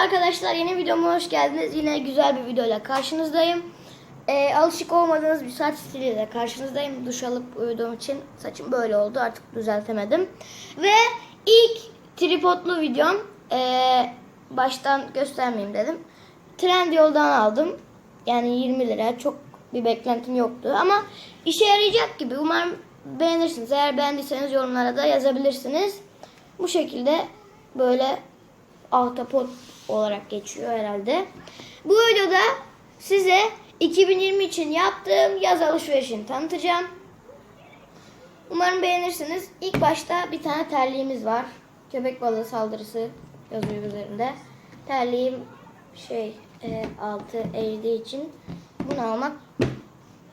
arkadaşlar yeni videoma hoş geldiniz. Yine güzel bir videoyla karşınızdayım. Ee, alışık olmadığınız bir saç stiliyle karşınızdayım. Duş alıp uyuduğum için saçım böyle oldu artık düzeltemedim. Ve ilk tripodlu videom ee, baştan göstermeyeyim dedim. Trendyol'dan aldım. Yani 20 lira çok bir beklentim yoktu ama işe yarayacak gibi. Umarım beğenirsiniz. Eğer beğendiyseniz yorumlara da yazabilirsiniz. Bu şekilde böyle ahtapot olarak geçiyor herhalde. Bu videoda size 2020 için yaptığım yaz alışverişini tanıtacağım. Umarım beğenirsiniz. İlk başta bir tane terliğimiz var. Köpek balığı saldırısı yazıyor üzerinde. Terliğim şey e, altı eğdiği için bunu almak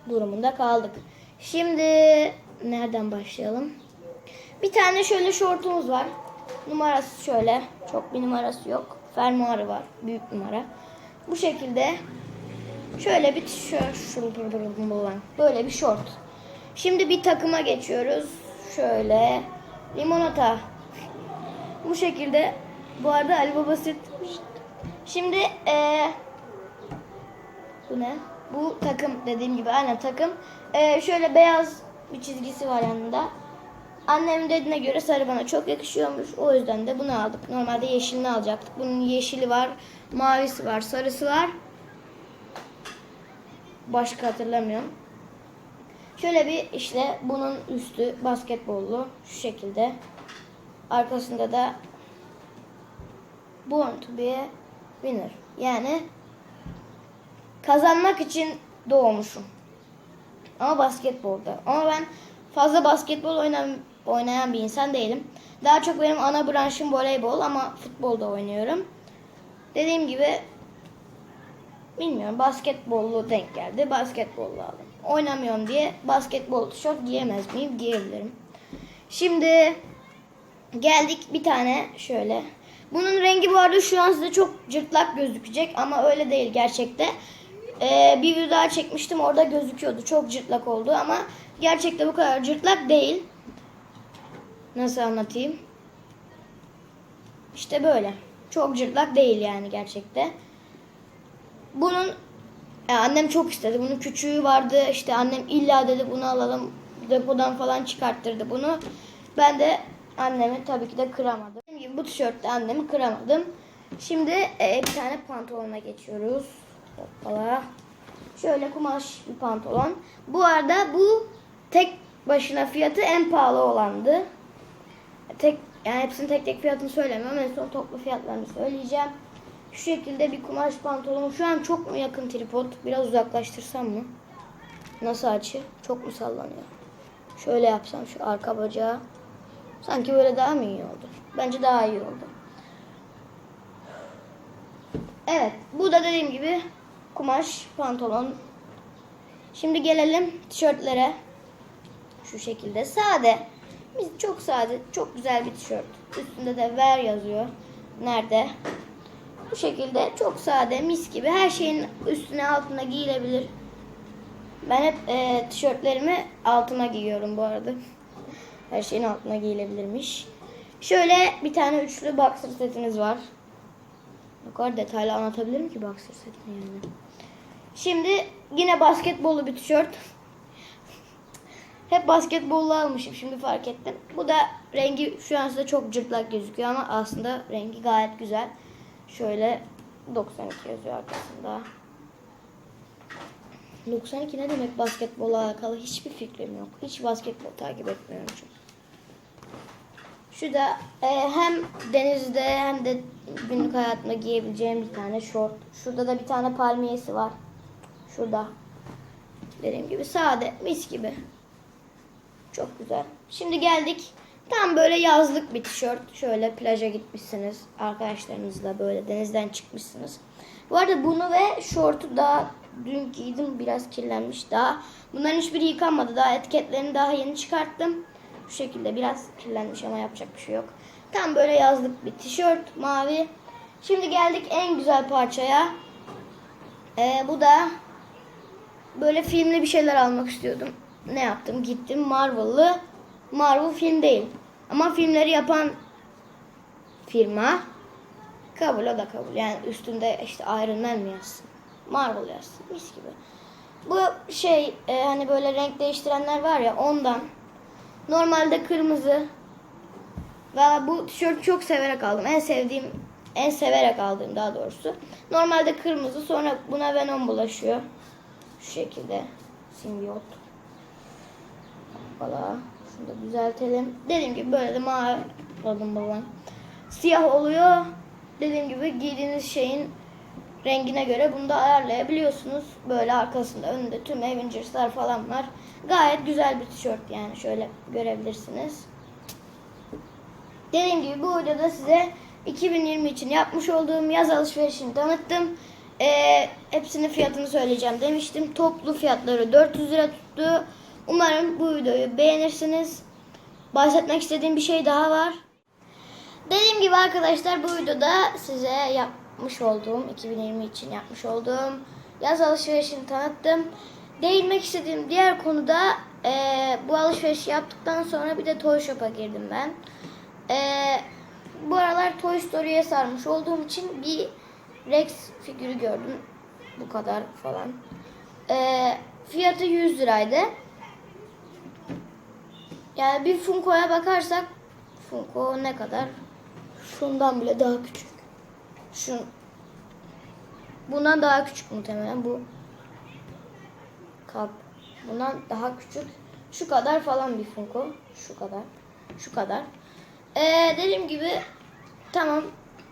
durumunda kaldık. Şimdi nereden başlayalım? Bir tane şöyle şortumuz var. Numarası şöyle. Çok bir numarası yok. Fermuarı var. Büyük numara. Bu şekilde şöyle bir tişört. Böyle bir şort. Şimdi bir takıma geçiyoruz. Şöyle limonata. Bu şekilde. Bu arada Ali Baba süt. Şimdi eee bu ne? Bu takım dediğim gibi aynen takım. Ee, şöyle beyaz bir çizgisi var yanında. Annemin dediğine göre sarı bana çok yakışıyormuş. O yüzden de bunu aldık. Normalde yeşilini alacaktık. Bunun yeşili var, mavisi var, sarısı var. Başka hatırlamıyorum. Şöyle bir işte bunun üstü basketbollu şu şekilde. Arkasında da Born to be a winner. Yani kazanmak için doğmuşum. Ama basketbolda. Ama ben fazla basketbol oynam, oynayan bir insan değilim. Daha çok benim ana branşım voleybol ama futbolda oynuyorum. Dediğim gibi bilmiyorum basketbollu denk geldi. Basketbollu aldım. Oynamıyorum diye basketbol tişört giyemez miyim? Giyebilirim. Şimdi geldik bir tane şöyle. Bunun rengi bu arada şu an size çok cırtlak gözükecek ama öyle değil gerçekte. Ee, bir video daha çekmiştim orada gözüküyordu. Çok cırtlak oldu ama gerçekte bu kadar cırtlak değil. Nasıl anlatayım? İşte böyle. Çok cırtlak değil yani gerçekte. Bunun e, annem çok istedi. Bunun küçüğü vardı. İşte annem illa dedi bunu alalım. Depodan falan çıkarttırdı bunu. Ben de annemi tabii ki de kıramadım. Dediğim gibi bu tişörtte annemi kıramadım. Şimdi e, bir tane pantolona geçiyoruz. Hoppala. Şöyle kumaş bir pantolon. Bu arada bu tek başına fiyatı en pahalı olandı. Tek yani hepsinin tek tek fiyatını söylemiyorum. En son toplu fiyatlarını söyleyeceğim. Şu şekilde bir kumaş pantolon. Şu an çok mu yakın tripod? Biraz uzaklaştırsam mı? Nasıl açı? Çok mu sallanıyor? Şöyle yapsam şu arka bacağı. Sanki böyle daha mı iyi oldu? Bence daha iyi oldu. Evet. Bu da dediğim gibi kumaş pantolon. Şimdi gelelim tişörtlere. Şu şekilde sade. Biz çok sade, çok güzel bir tişört. Üstünde de ver yazıyor. Nerede? Bu şekilde çok sade, mis gibi. Her şeyin üstüne altına giyilebilir. Ben hep e, tişörtlerimi altıma giyiyorum bu arada. Her şeyin altına giyilebilirmiş. Şöyle bir tane üçlü boxer setimiz var. O kadar detaylı anlatabilirim ki boxer setini yani. Şimdi yine basketbollu bir tişört. Hep basketbollu almışım şimdi fark ettim. Bu da rengi şu an size çok cırtlak gözüküyor ama aslında rengi gayet güzel. Şöyle 92 yazıyor arkasında. 92 ne demek basketbola alakalı hiçbir fikrim yok. Hiç basketbol takip etmiyorum çünkü. Şu da e, hem denizde hem de günlük hayatımda giyebileceğim bir tane şort. Şurada da bir tane palmiyesi var. Şurada. Dediğim gibi sade, mis gibi. Çok güzel. Şimdi geldik. Tam böyle yazlık bir tişört. Şöyle plaja gitmişsiniz. Arkadaşlarınızla böyle denizden çıkmışsınız. Bu arada bunu ve şortu daha dün giydim. Biraz kirlenmiş daha. Bunların hiçbiri yıkanmadı. Daha etiketlerini daha yeni çıkarttım. Bu şekilde biraz kirlenmiş ama yapacak bir şey yok. Tam böyle yazlık bir tişört. Mavi. Şimdi geldik en güzel parçaya. Ee, bu da böyle filmli bir şeyler almak istiyordum. Ne yaptım? Gittim Marvel'lı. Marvel film değil. Ama filmleri yapan firma Kabul o da kabul. Yani üstünde işte Iron Man mi yazsın? Marvel yazsın. Mis gibi. Bu şey e, hani böyle renk değiştirenler var ya ondan. Normalde kırmızı. Ve bu tişörtü çok severek aldım. En sevdiğim, en severek aldığım daha doğrusu. Normalde kırmızı sonra buna Venom bulaşıyor. Şu şekilde. Simbiyot. Valla. Şunu da düzeltelim. Dediğim gibi böyle de mavi aldım babam. Siyah oluyor. Dediğim gibi giydiğiniz şeyin rengine göre bunu da ayarlayabiliyorsunuz. Böyle arkasında önünde tüm Avengers'lar falan var. Gayet güzel bir tişört yani şöyle görebilirsiniz. Dediğim gibi bu videoda size 2020 için yapmış olduğum yaz alışverişini tanıttım. Ee, hepsinin fiyatını söyleyeceğim demiştim. Toplu fiyatları 400 lira tuttu. Umarım bu videoyu beğenirsiniz. Bahsetmek istediğim bir şey daha var. Dediğim gibi arkadaşlar bu videoda size yapmış olduğum 2020 için yapmış olduğum yaz alışverişini tanıttım. Değinmek istediğim diğer konuda eee, bu alışverişi yaptıktan sonra bir de Toy Shop'a girdim ben. Eee, bu aralar Toy Story'ye sarmış olduğum için bir Rex figürü gördüm. Bu kadar falan. Eee, fiyatı 100 liraydı. Yani bir Funko'ya bakarsak Funko ne kadar? Şundan bile daha küçük. Şun Bundan daha küçük muhtemelen bu kap. Bundan daha küçük. Şu kadar falan bir Funko. Şu kadar. Şu kadar. Ee, dediğim gibi tamam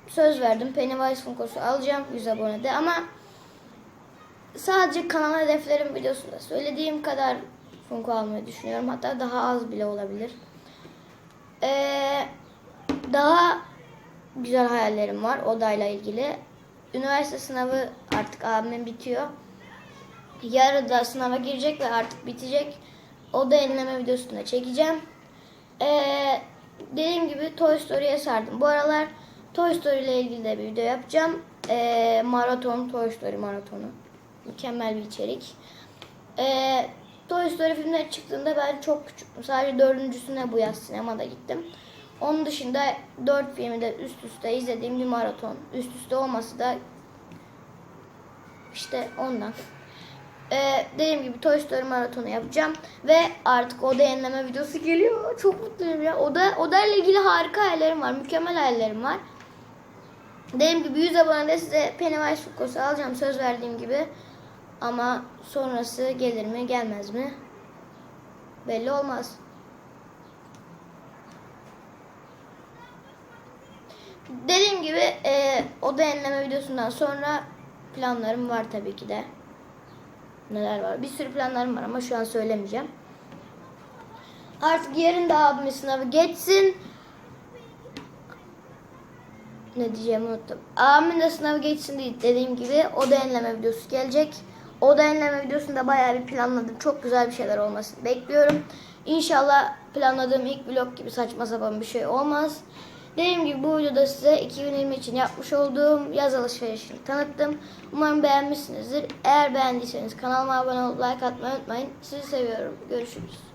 söz verdim. Pennywise Funko'su alacağım 100 abonede ama sadece kanal hedeflerim videosunda söylediğim kadar Funko almayı düşünüyorum. Hatta daha az bile olabilir. Ee, daha güzel hayallerim var odayla ilgili. Üniversite sınavı artık abimin bitiyor. Yarın da sınava girecek ve artık bitecek. Oda yenileme videosunu da çekeceğim. Ee, dediğim gibi Toy Story'ye sardım. Bu aralar Toy Story ile ilgili de bir video yapacağım. Ee, maraton, Toy Story maratonu. Mükemmel bir içerik. Ee, Toy Story filmleri çıktığında ben çok küçüktüm. Sadece dördüncüsüne bu yaz sinemada gittim. Onun dışında dört filmi de üst üste izlediğim bir maraton. Üst üste olması da işte ondan. Ee, dediğim gibi Toy Story maratonu yapacağım ve artık oda yenileme videosu geliyor. Çok mutluyum ya. Oda oda ile ilgili harika hayallerim var. Mükemmel hayallerim var. Dediğim gibi 100 abonede size Pennywise Funko'su alacağım söz verdiğim gibi. Ama sonrası gelir mi gelmez mi belli olmaz. Dediğim gibi e, oda yenileme videosundan sonra planlarım var tabii ki de. Neler var? Bir sürü planlarım var ama şu an söylemeyeceğim. Artık yarın da abimin sınavı geçsin. Ne diyeceğimi unuttum. Abimin de sınavı geçsin diye dediğim gibi oda yenileme videosu gelecek. Oda yenileme videosunda bayağı bir planladım. Çok güzel bir şeyler olmasını bekliyorum. İnşallah planladığım ilk vlog gibi saçma sapan bir şey olmaz. Dediğim gibi bu videoda size 2020 için yapmış olduğum yaz alışverişini tanıttım. Umarım beğenmişsinizdir. Eğer beğendiyseniz kanalıma abone olup like atmayı unutmayın. Sizi seviyorum. Görüşürüz.